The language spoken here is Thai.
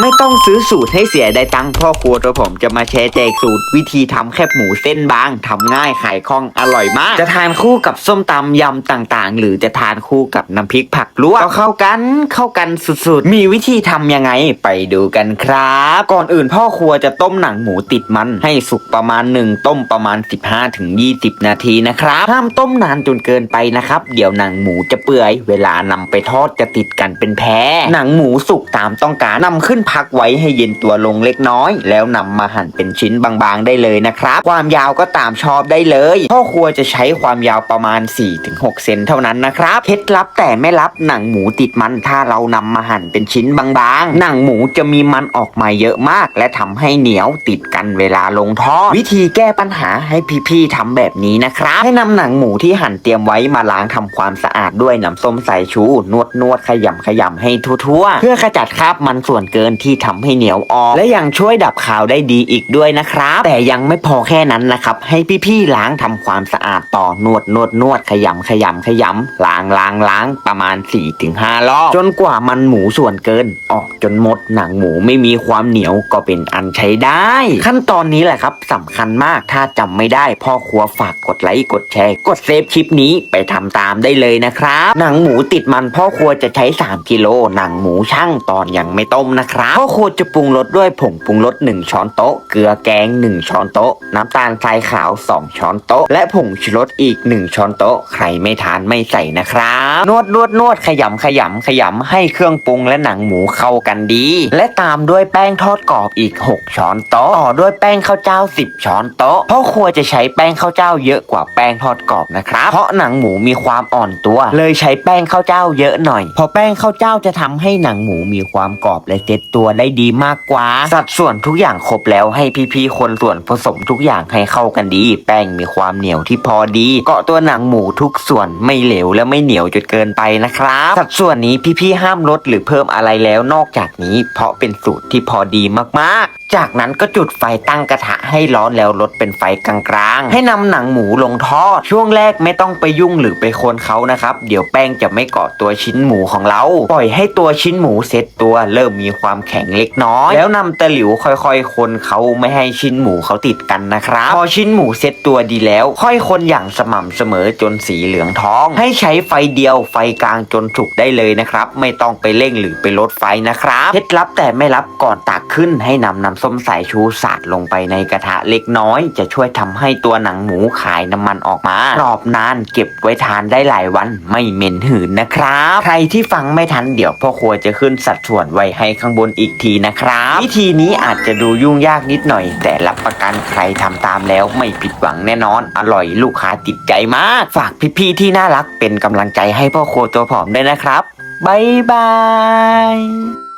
ไม่ต้องซื้อสูตรให้เสียได้ตังค์พ่อครัวตัวผมจะมาแชร์แจกสูตร วิธีทำแคบหมูเส้นบางทำง่ายขายคล่องอร่อยมาก จะทานคู่กับส้มตำยำต่างๆ หรือจะทานคู่กับน้ำพริกผักลวกก็เข้ากันเข้ากันสุดๆ มีวิธีทำยังไงไปดูกันครับ ก่อนอื่นพ่อครัวจะต้มหนังหมูติดมันให้สุกประมาณหนึ่งต้มประมาณ 15-20 นาทีนะครับห้ามต้มนานจนเกินไปนะครับ เดี๋ยวหนังหมูจะเปื่อย เวลานำไปทอดจะติดกันเป็นแพรหนังหมูสุกตามต้องการนำขึ้นพักไว้ให้เย็นตัวลงเล็กน้อย แล้วนำมาหั่นเป็นชิ้นบางๆได้เลยนะครับ ความยาวก็ตามชอบได้เลยพ่อครัวจะใช้ความยาวประมาณ 4-6 เซนเท่านั้นนะครับเคล็ดลับแต่ไม่ลับหนังหมูติดมันถ้าเรานำมาหั่นเป็นชิ้นบางๆ หนังหมูจะมีมันออกมาเยอะมาก และทำให้เหนียวติดกันเวลาลงทอดวิธีแก้ปัญหาให้พี่ๆทำแบบนี้นะครับ ให้นำหนังหมูที่หั่นเตรียมไว้มาล้างทำความสะอาดด้วยน้ำส้มสายชูนวดนวดขยำขยำให้ทั่วๆ เพื่อขจัดคราบมันส่วนเกินที่ทำให้เหนียวออก และยังช่วยดับขาวได้ดีอีกด้วยนะครับ แต่ยังไม่พอแค่นั้นนะครับ ให้พี่ๆล้างทำความสะอาดต่อนวดนวดนวดขยำขยำขยำล้างล้างล้างประมาณ4-5รอบจนกว่ามันหมูส่วนเกิน ออกจนหมดหนังหมูไม่มีความเหนียวก็เป็นอันใช้ได้ ขั้นตอนนี้แหละครับสำคัญมากถ้าจำไม่ได้พ่อครัวฝากกดไลค์กดแชร์ กดเซฟคลิปนี้ไปทำตามได้เลยนะครับ หนังหมูติดมันพ่อครัวจะใช้ 3กิโลหนังหมูช่างตอนยังไม่ต้มนะครับพ่อครัวจะปรุงรสด้วยผงปรุงรส1ช้อนโต๊ะ เกลือแกง 1 ช้อนโต๊ะ น้ำตาลทรายขาว 2 ช้อนโต๊ะ และผงชูรสอีก 1 ช้อนโต๊ะ ใครไม่ทานไม่ใส่นะครับ นวดนวดนวดขยำขยำขยำให้เครื่องปรุงและหนังหมูเข้ากันดี และตามด้วยแป้งทอดกรอบอีก 6 ช้อนโต๊ะ ต่อด้วยแป้งข้าวเจ้า 10 ช้อนโต๊ะพ่อครัวจะใช้แป้งข้าวเจ้าเยอะกว่าแป้งทอดกรอบนะครับ เพราะหนังหมูมีความอ่อนตัว เลยใช้แป้งข้าวเจ้าเยอะหน่อยพราะแป้งข้าวเจ้าจะทำให้หนังหมูมีความกรอบและเซ็ตตัวได้ดีมากกว่า สัดส่วนทุกอย่างครบแล้วให้พี่ๆคนส่วนผสมทุกอย่างให้เข้ากันดี แป้งมีความเหนียวที่พอดี เกาะตัวหนังหมูทุกส่วนไม่เหลวและไม่เหนียวจนเกินไปนะครับ สัดส่วนนี้พี่ๆห้ามลดหรือเพิ่มอะไรแล้วนอกจากนี้ เพราะเป็นสูตรที่พอดีมากๆ จากนั้นก็จุดไฟตั้งกระทะให้ร้อนแล้วลดเป็นไฟกลางๆ ให้นำหนังหมูลงทอด ช่วงแรกไม่ต้องไปยุ่งหรือไปคนเขานะครับ เดี๋ยวแป้งจะไม่เกาะตัวชิ้นหมูของเรา ปล่อยให้ตัวชิ้นหมูเซตตัวเริ่มมีความแข็งเล็กน้อย แล้วนำตะหลิวค่อยๆ คนเขาไม่ให้ชิ้นหมูเขาติดกันนะครับ พอชิ้นหมูเซตตัวดีแล้ว ค่อยคนอย่างสม่ำเสมอจนสีเหลืองทอง ให้ใช้ไฟเดียวไฟกลางจนสุกได้เลยนะครับ ไม่ต้องไปเร่งหรือไปลดไฟนะครับเคล็ดลับแต่ไม่ลับก่อนตักขึ้นให้นำน้ำส้มสายชูสาดลงไปในกระทะเล็กน้อย จะช่วยทำให้ตัวหนังหมูขายน้ำมันออกมากรอบนานเก็บไว้ทานได้หลายวันไม่เหม็นหืนนะครับ ใครที่ฟังไม่ทันเดี๋ยวพ่อครัวจะขึ้นสัดส่วนไว้ให้ข้างบนอีกทีนะครับ วิธีนี้อาจจะดูยุ่งยากนิดหน่อย แต่รับประกันใครทำตามแล้วไม่ผิดหวังแน่นอน อร่อยลูกค้าติดใจมาก ฝากพี่ๆที่น่ารักเป็นกำลังใจให้พ่อครัวตัวผอมด้วยนะครับบ๊ายบาย